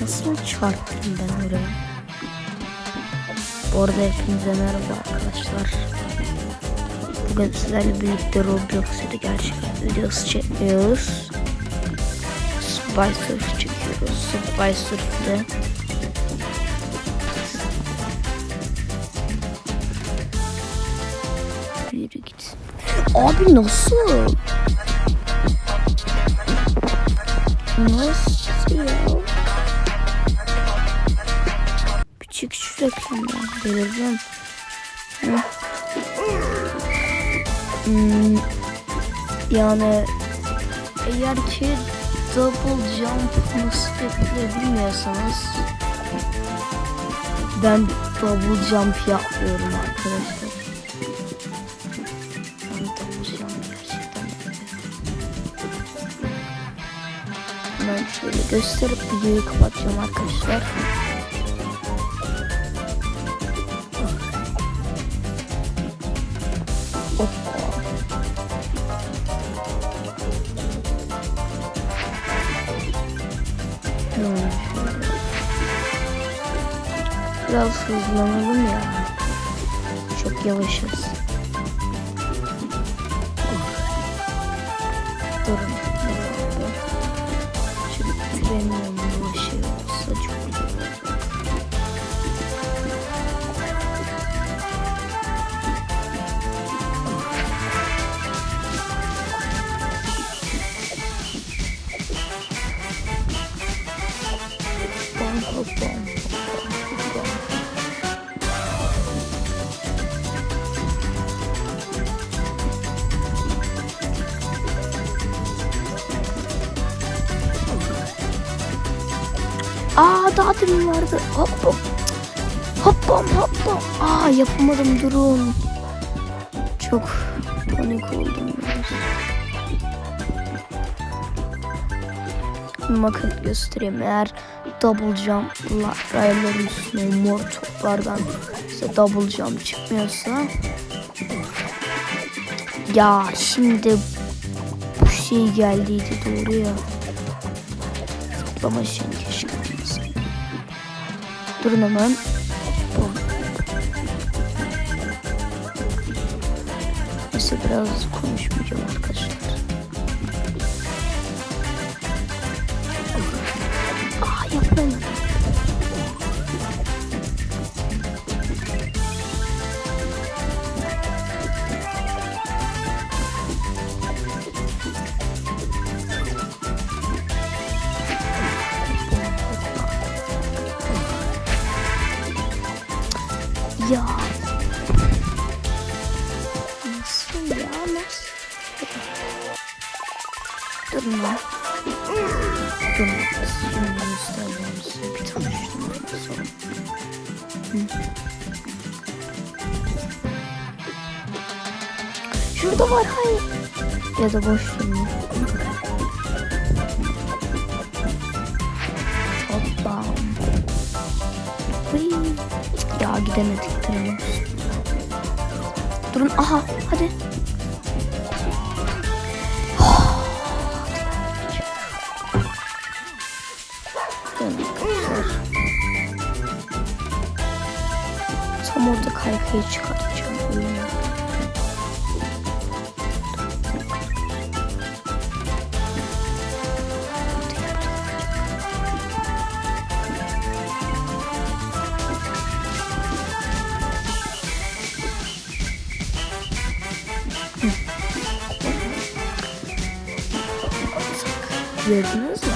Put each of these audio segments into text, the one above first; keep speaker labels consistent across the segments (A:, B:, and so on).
A: Nasıl çarptım ben oraya? Bu arada hepinize merhaba arkadaşlar. Bugün sizlerle birlikte Roblox ile gerçek videosu çekmiyoruz. Subway Surf çekiyoruz. Subway Surf'le. Yürü git. Abi nasıl? Nasıl ya? Küçük şu reklamdan delireceğim. Hı. Hmm, yani eğer ki double jump nasıl yapılır bilmiyorsanız ben double jump yapmıyorum arkadaşlar. Hemen şöyle gösterip videoyu kapatacağım arkadaşlar. Şöyle. Biraz hızlanalım ya. Çok yavaşız. Durun. Premium bir şey olsa çok güzel. Aa daha demin vardı. Hop hop. Hop bom hop bom. Aa yapamadım durun. Çok panik oldum. Bakın göstereyim eğer double jump'la rayların üstüne mor toplardan size double jump çıkmıyorsa ya şimdi bu şey geldiydi doğru ya zıplama şeyini keşke. Durun hemen. Neyse biraz konuşmayacağım arkadaşlar. Durun lan. Durun. Şimdi göstereceğim size bir tane şundan sonra. Hı. Şurada var hayır. Ya da boş durun. Hoppa. Hıy. Ya gidemedik trenin. Durun aha hadi. Tam orada kaykayı çıkartacağım. oyunu. Gördünüz mü?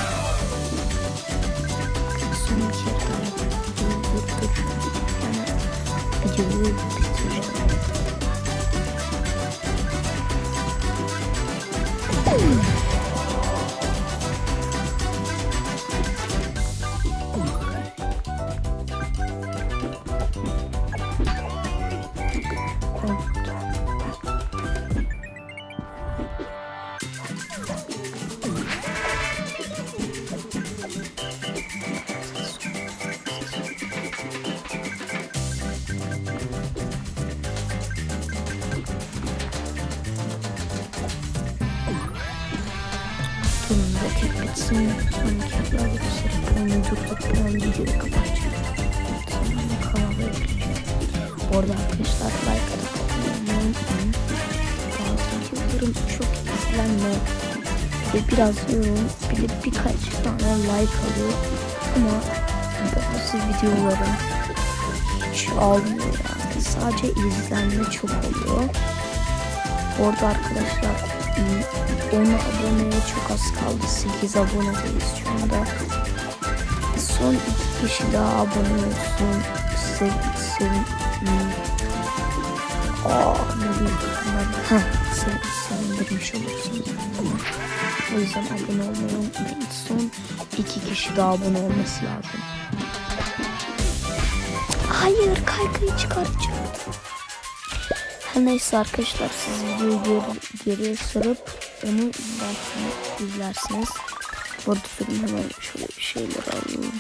A: Market bitsin. Sonraki evlerde gösterip oyunu durdurup ben videoyu kapatacağım. Sonra kanala ekleyeceğim. Bu arada arkadaşlar like atıp abone olmayı. Bazı videolarım çok izlenme ve biraz yorum bir de birkaç tane like alıyor ama bazı videolarım hiç almıyor yani sadece izlenme çok oluyor. Orada arkadaşlar ım, 10 aboneye çok az kaldı 8 abonedeyiz şu anda. Son iki kişi daha abone olsun. Sev, sev, ım, Aa? Heh, sev, sevindirmiş olursunuz. O yüzden abone olmayı unutmayın. Son iki kişi daha abone olması lazım. Hayır kaykayı çıkaracaktım. Neyse arkadaşlar siz videoyu geri, geriye sarıp onu izlersiniz. izlersiniz. Bu arada durun hemen şöyle bir şeyler alalım.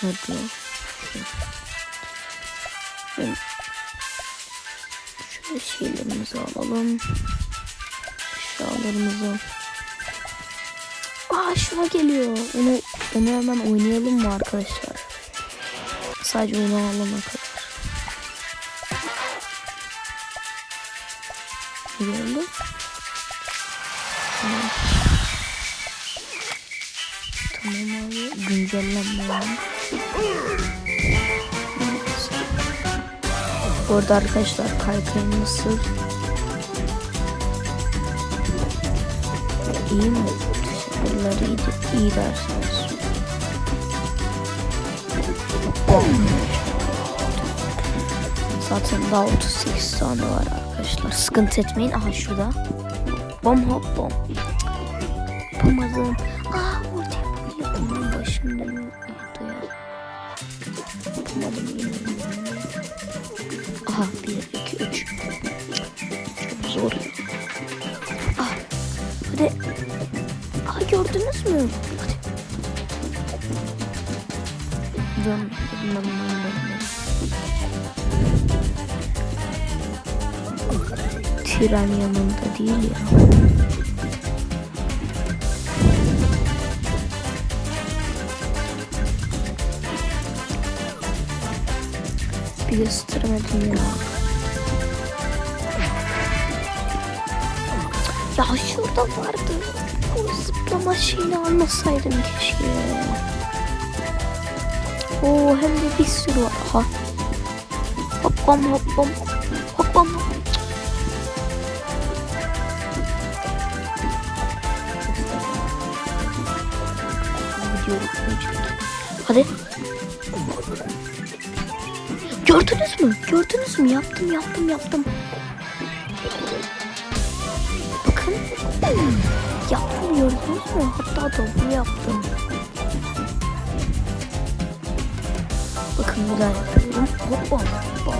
A: Hadi. Şöyle şeylerimizi alalım. Eşyalarımızı. Aa şuna geliyor. Onu, onu hemen oynayalım mı arkadaşlar? Sadece onu alana Tamam abi. Güncellenme yani. Neyse. Bu arkadaşlar kaykayın nasıl? İyi mi? Teşekkürler iyi, iyi dersiniz. Zaten daha 38 tane var arkadaşlar. Sıkıntı etmeyin. Aha şurada. Bom hop bom. Yapamadım. Ben başım dönüyor. ya. Aha 1, 2, 3. Çok zor. Ah hadi. Aa gördünüz mü? Hadi. Dön. Dön, dön, dön. Tren yanında değil ya. Bir gösteremedim ya. Ya şurada vardı. O zıplama şeyini almasaydım keşke. Oo hem de bir sürü var. Aha. Hoppam hoppam. Hoppam. Hadi. Gördünüz mü? Gördünüz mü? Yaptım yaptım yaptım. Bakın. Yaptım gördünüz mü? Hatta double yaptım. Bakın bir daha yapıyorum. Hoppa. Hoppa.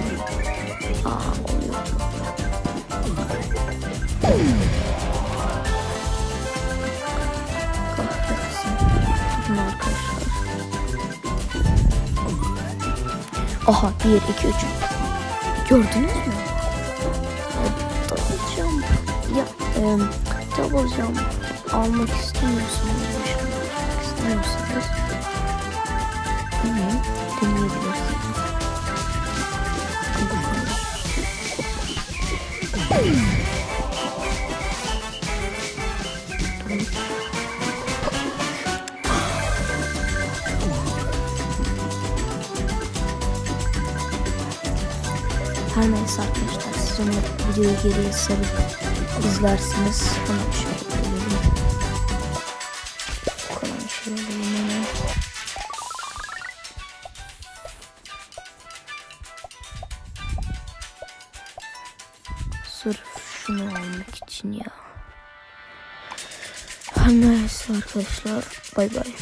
A: Aa oluyor. Aha 1 2 3. Gördünüz mü? Double. Ya e, double almak istemiyorsanız, başarmak istemiyorsanız Neyse arkadaşlar siz onu videoyu geriye sarıp izlersiniz. Hemen şöyle koyalım. Kalan şey alalım hemen. Sırf şunu almak için ya. Her neyse arkadaşlar bay bay.